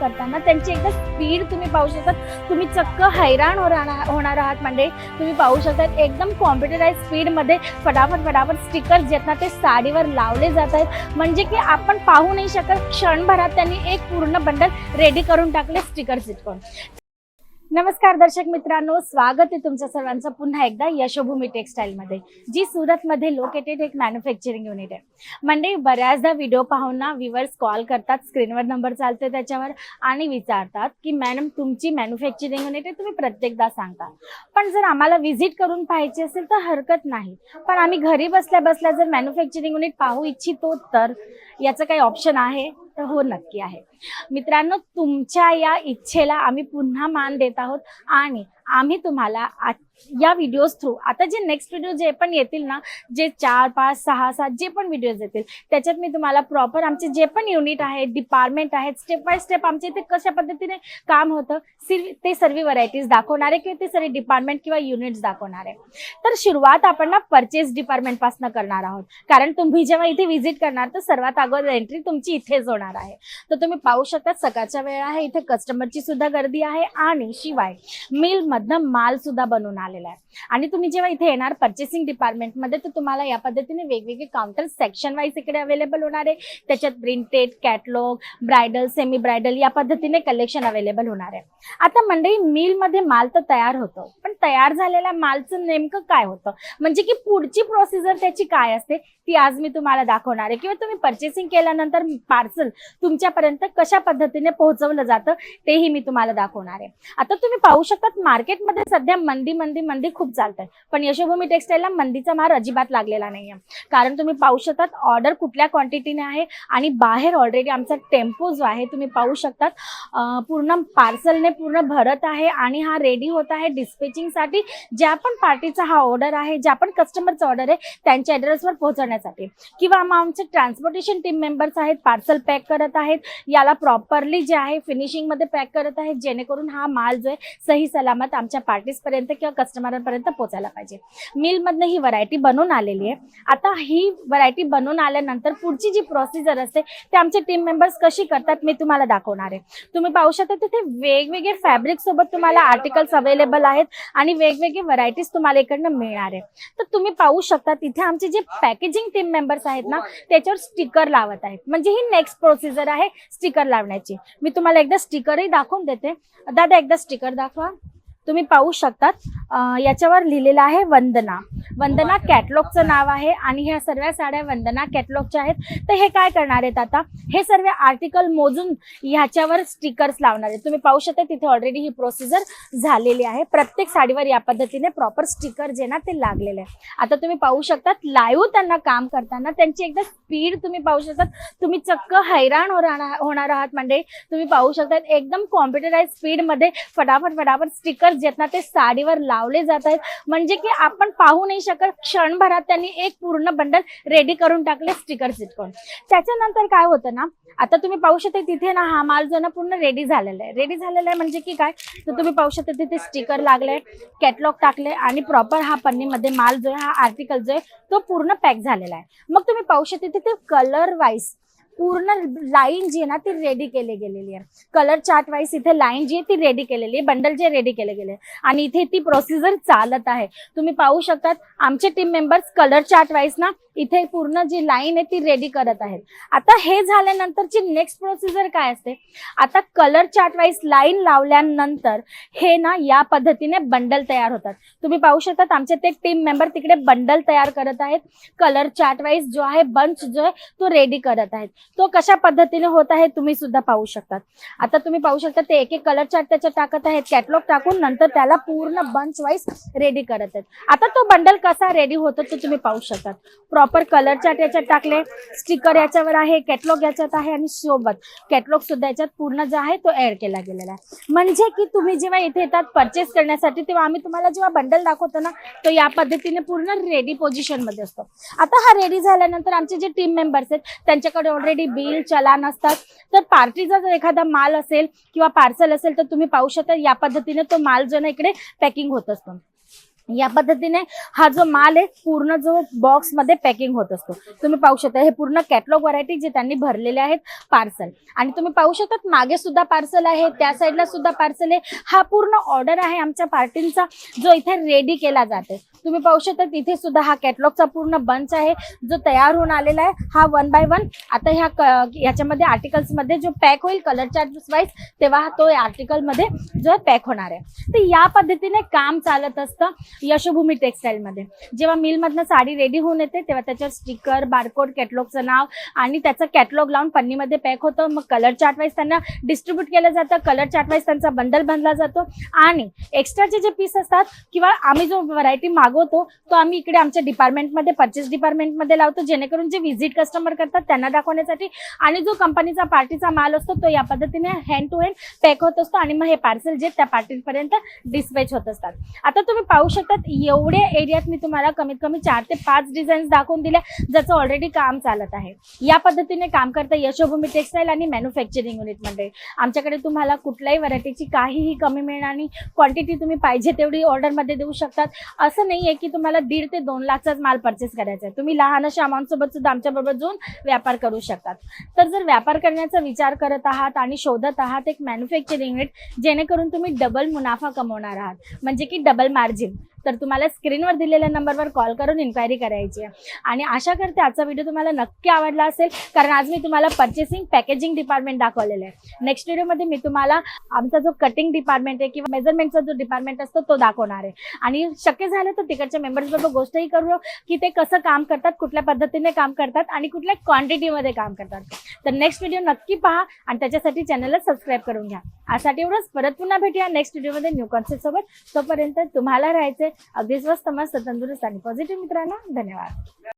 करताना त्यांची एकदा स्पीड तुम्ही पाहू शकता. तुम्ही चक्क हैराण हो होणार आहात म्हणजे तुम्ही पाहू शकता एकदम कॉम्प्युटराईज स्पीडमध्ये फटाफट फटाफट स्टिकर जे ना ते साडीवर लावले जात आहेत. म्हणजे की आपण पाहू नाही शकत क्षणभरात त्यांनी एक पूर्ण बंडल रेडी करून टाकले स्टिकर चिटकून नमस्कार दर्शक मित्रांनो स्वागत आहे तुमच्या सर्वांचं पुन्हा एकदा यशोभूमी टेक्सटाईलमध्ये जी सुरतमध्ये लोकेटेड एक मॅन्युफॅक्चरिंग युनिट आहे. म्हणजे बऱ्याचदा व्हिडिओ पाहून ना व्ह्युअर्स कॉल करतात स्क्रीनवर नंबर चालते त्याच्यावर आणि विचारतात की मॅडम तुमची मॅन्युफॅक्चरिंग युनिट आहे तुम्ही प्रत्येकदा सांगता पण जर आम्हाला व्हिजिट करून पाहायची असेल तर हरकत नाही. पण आम्ही घरी बसल्या बसल्या जर मॅन्युफॅक्चरिंग युनिट पाहू इच्छितो तर याचं काही ऑप्शन आहे? तर हो नक्की आहे. मित्रांनो तुमच्या या इच्छेला आम्ही पुन्हा मान देत आहोत. आणि आम्ही तुम्हाला या व्हिडिओज थ्रू आता जे नेक्स्ट व्हिडिओ जे पण येतील ना जे चार पाच सहा सात जे पण व्हिडिओज येतील त्याच्यात मी तुम्हाला प्रॉपर आमचे जे पण युनिट आहेत डिपार्टमेंट आहेत स्टेप बाय स्टेप आमच्या इथे कशा पद्धतीने काम होतं ते सर्व व्हरायटीज दाखवणार आहे किंवा ते सर्व डिपार्टमेंट किंवा युनिट्स दाखवणार आहे. तर सुरुवात आपण ना परचेस डिपार्टमेंटपासून करणार आहोत. कारण तुम्ही जेव्हा इथे व्हिजिट करणार तर सर्वात अगोदर एंट्री तुमची इथेच होणार आहे. तर तुम्ही पाहू शकता सकाळच्या वेळ आहे इथे कस्टमरची सुद्धा गर्दी आहे आणि शिवाय मिल मधनं माल सुद्धा बनवून आलेला आहे. आणि तुम्ही जेव्हा इथे येणार पर्चेसिंग डिपार्टमेंटमध्ये तर तुम्हाला या पद्धतीने वेगवेगळे काउंटर सेक्शन वाईज इकडे अवेलेबल होणार आहे. त्याच्यात printed catalogue bridal semi bridal या पद्धतीने कलेक्शन अवेलेबल होणार आहे. आता मंडळी मिलमध्ये माल तर तयार होतो पण तयार झालेल्या मालचं नेमकं काय होतं? म्हणजे की पुढची प्रोसिजर त्याची काय असते ती आज मी तुम्हाला दाखवणार आहे. किंवा तुम्ही पर्चेसिंग केल्यानंतर पार्सल तुमच्यापर्यंत कशा पद्धतीने पोहोचवलं जातं तेही मी तुम्हाला दाखवणार आहे. आता तुम्ही पाहू शकतात मार्केटमध्ये सध्या मंदी मंदी मंदी खूप चालत आहे पण यशोभूमी टेक्सटाईलला मंदीचा मार अजिबात लागलेला नाहीये. कारण तुम्ही पाहू शकतात ऑर्डर कुठल्या क्वांटिटीने आहे आणि बाहेर ऑलरेडी आमचा टेम्पो जो आहे तुम्ही पाहू शकतात पूर्ण पार्सलने पूर्ण भरत आहे आणि हा रेडी होत आहे डिस्पॅचिंगसाठी ज्या पण पार्टीचा हा ऑर्डर आहे ज्या पण कस्टमरचा ऑर्डर आहे त्यांच्या ॲड्रेसवर पोहोचवण्यासाठी. किंवा मग आमचे ट्रान्सपोर्टेशन टीम मेंबर्स आहेत पार्सल पॅक करत आहेत याला प्रॉपरली जे आहे फिनिशिंगमध्ये पॅक करत आहेत जेणेकरून हा माल जो आहे सही सलामत आमच्या पार्टीजपर्यंत किंवा कस्टमरांपर्यंत पोचायला पाहिजे. मिलमधनं ही व्हरायटी बनवून आलेली आहे. आता ही व्हरायटी बनवून आल्यानंतर पुढची जी प्रोसिजर असते ते आमचे टीम मेंबर्स कशी करतात मी तुम्हाला दाखवणार आहे. तुम्ही पाहू शकता तिथे वेगवेगळे फॅब्रिक सोबत तुम्हाला आर्टिकल्स अवेलेबल आहेत आणि वेगवेगळे व्हरायटीज तुम्हाला इकडनं मिळणार आहे. तर तुम्ही पाहू शकता तिथे आमचे जे पॅकेजिंग टीम मेंबर्स आहेत ना त्याच्यावर स्टिकर लावत आहेत. म्हणजे ही नेक्स्ट प्रोसिजर आहे स्टिकर लावण्याची. मी तुम्हाला एकदा स्टिकरही दाखवून देते. दादा एकदा स्टिकर दाखवा. तुम्ही पाहू शकतात. याच्यावर लिहिलेलं आहे वंदना. वंदना कॅटलॉगचं नाव आहे आणि ह्या सर्व साड्या वंदना कॅटलॉगच्या आहेत. तर हे काय करणार आहेत आता? हे सर्व आर्टिकल मोजून ह्याच्यावर स्टिकर्स लावणार आहेत. तुम्ही पाहू शकता तिथे ऑलरेडी ही प्रोसिजर झालेली आहे. प्रत्येक साडीवर या पद्धतीने प्रॉपर स्टिकर जे ना ते लागलेले आहे आता तुम्ही पाहू शकतात लाईव्ह त्यांना काम करताना त्यांची एकदा स्पीड तुम्ही पाहू शकतात. तुम्ही चक्क हैराण होणार होणार आहात म्हणजे. तुम्ही पाहू शकतात एकदम कॉम्प्युटराईज स्पीडमध्ये फटाफट फटाफट स्टिकर जे आहेत ना ते साडीवर लावले जात आहेत. म्हणजे की आपण पाहू नाही शकत क्षणभरात त्यांनी एक पूर्ण बंडल रेडी करून टाकले स्टिकर चिटकून त्याच्यानंतर काय होतं ना आता तुम्ही पाहू शकता तिथे ना हा माल जो ना पूर्ण रेडी झालेला आहे. रेडी झालेला आहे म्हणजे की काय तर तुम्ही पाहू शकता तिथे स्टिकर लागले कॅटलॉग टाकले आणि प्रॉपर हा पन्नीमध्ये माल जो आहे हा आर्टिकल जो आहे तो पूर्ण पॅक झालेला आहे. मग तुम्ही पाहू शकता तिथे कलर वाईज पूर्ण लाईन जी आहे ना ती रेडी केली गेलेली आहे. कलर चार्ट वाईज इथे लाईन जी आहे ती रेडी केलेली आहे. बंडल जे रेडी केले गेले आणि इथे ती प्रोसिजर चालत आहे. तुम्ही पाहू शकतात आमचे team members colour chart wise ना इथे पूर्ण जी लाईन आहे ती रेडी करत आहेत. आता हे झाल्यानंतरची नेक्स्ट प्रोसिजर काय असते? आता कलर चार्ट वाईज लाईन लावल्यानंतर हे ना या पद्धतीने बंडल तयार होतात. तुम्ही पाहू शकतात आमचे ते टीम मेंबर तिकडे बंडल तयार करत आहेत. कलर चार्ट वाईज जो आहे बंच जो आहे तो रेडी करत आहेत. तो कशा पद्धतीने होत आहे तुम्ही सुद्धा पाहू शकतात. आता तुम्ही पाहू शकता ते एक एक कलर चार्ट त्याच्यात टाकत आहेत. कॅटलॉग टाकून नंतर त्याला पूर्ण बंच वाईज रेडी करत आहेत. आता तो बंडल कसा रेडी होतो तो तुम्ही पाहू शकतात. प्रॉपर कलरच्या त्याच्यात याच्यात टाकले स्टिकर याच्यावर आहे कॅटलॉग याच्यात आहे आणि सोबत कॅटलॉग सुद्धा याच्यात पूर्ण जो आहे तो ऍड केला गेलेला आहे. म्हणजे की तुम्ही जेव्हा इथे येतात परचेस करण्यासाठी तेव्हा आम्ही तुम्हाला जेव्हा बंडल दाखवतो ना तो या पद्धतीने पूर्ण रेडी पोझिशनमध्ये असतो. आता हा रेडी झाल्यानंतर आमचे जे टीम मेंबर्स आहेत त्यांच्याकडे ऑलरेडी बिल चलान असतात. तर पार्टीचा जर एखादा माल असेल किंवा पार्सल असेल तर तुम्ही पाहू शकता या पद्धतीने तो माल जो ना इकडे पॅकिंग होत असतो. या पद्धतीने हा जो माल आहे पूर्ण जो बॉक्समध्ये पॅकिंग होत असतो. तुम्ही पाहू शकता हे पूर्ण कॅटलॉग व्हरायटी जे त्यांनी भरलेले आहेत पार्सल आणि तुम्ही पाहू शकता मागे सुद्धा पार्सल आहे त्या साईडला सुद्धा पार्सल आहे. हा पूर्ण ऑर्डर आहे आमच्या पार्टींचा जो इथे रेडी केला जाते. तुम्ही पाहू शकता तिथे सुद्धा हा कॅटलॉगचा पूर्ण बंच आहे जो तयार होऊन आलेला आहे. हा वन बाय वन आता ह्या क- याच्यामध्ये आर्टिकल्समध्ये जो पॅक होईल कलर चार्जेस वाईज तेव्हा तो आर्टिकलमध्ये जो पॅक होणार आहे. तर या पद्धतीने काम चालत असतं. यशोभूमी टेक्सटाईल मध्ये. जेव्हा मिलमधनं साडी रेडी होऊन येते तेव्हा त्याच्यावर स्टिकर बारकोड कॅटलॉगचं नाव आणि त्याचं कॅटलॉग लावून पन्नीमध्ये पॅक होतं. मग कलर चार्ट वाईज त्यांना डिस्ट्रीब्यूट केलं जातं. कलर चार्ट वाईज त्यांचा बंडल बनला जातो. आणि एक्स्ट्राचे जे पीस असतात किंवा आम्ही जो व्हरायटी मागवतो तो आम्ही इकडे आमच्या डिपार्टमेंटमध्ये परचेस डिपार्टमेंटमध्ये लावतो. जेणेकरून जे व्हिजिट कस्टमर करतात त्यांना दाखवण्यासाठी आणि जो कंपनीचा पार्टीचा माल असतो तो या पद्धतीने हँड टू हँड पॅक होत असतो. आणि मग हे पार्सल जे त्या पार्टीपर्यंत डिस्पॅच होत असतात. आता तुम्ही पाहू शकता शकतात एवढ्या एरियात मी तुम्हाला कमीत कमी चार ते पाच डिझाईन्स दाखवून दिल्या ज्याचं ऑलरेडी काम चालत आहे. या पद्धतीने काम करता यशोभूमी टेक्सटाईल आणि मॅन्युफॅक्चरिंग युनिटमध्ये आमच्याकडे तुम्हाला कुठल्याही व्हरायटीची काहीही कमी मिळणार आणि क्वांटिटी तुम्ही पाहिजे तेवढी ऑर्डरमध्ये देऊ शकतात. असं नाही आहे की तुम्हाला दीड ते दोन लाखचाच माल परचेस करायचा आहे. तुम्ही लहान अशा अमाऊंट सोबत सुद्धा आमच्याबरोबर जाऊन व्यापार करू शकतात. तर जर व्यापार करण्याचा विचार करत आहात आणि शोधत आहात एक मॅन्युफॅक्चरिंग युनिट जेणेकरून तुम्ही डबल मुनाफा कमवणार आहात. म्हणजे की डबल मार्जिन तर तुम्हाला स्क्रीनवर दिलेल्या नंबरवर कॉल करून इन्क्वायरी करायची आहे. आणि आशा करते आजचा व्हिडिओ तुम्हाला नक्की आवडला असेल कारण आज मी तुम्हाला पर्चेसिंग पॅकेजिंग डिपार्टमेंट दाखवलेलं आहे. नेक्स्ट व्हिडिओमध्ये मी तुम्हाला आमचा जो कटिंग डिपार्टमेंट आहे किंवा मेजरमेंटचा जो डिपार्टमेंट असतो तो दाखवणार आहे. आणि शक्य झालं तर तिकडच्या मेंबर्सबरोबर गोष्टही करू हो, की ते कसं काम करतात कुठल्या पद्धतीने काम करतात आणि कुठल्या क्वांटिटीमध्ये काम करतात. तर नेक्स्ट व्हिडिओ नक्की पहा आणि त्याच्यासाठी चॅनलला सबस्क्राईब करून घ्या. यासाठी एवढंच. परत पुन्हा भेटूया नेक्स्ट व्हिडिओमध्ये न्यू कॉन्सेप्ट सोबत. तोपर्यंत तुम्हाला राहायचे अगदी स्वस्त मस्त तंदुरुस्त आणि पॉझिटिव्ह मित्रांनो धन्यवाद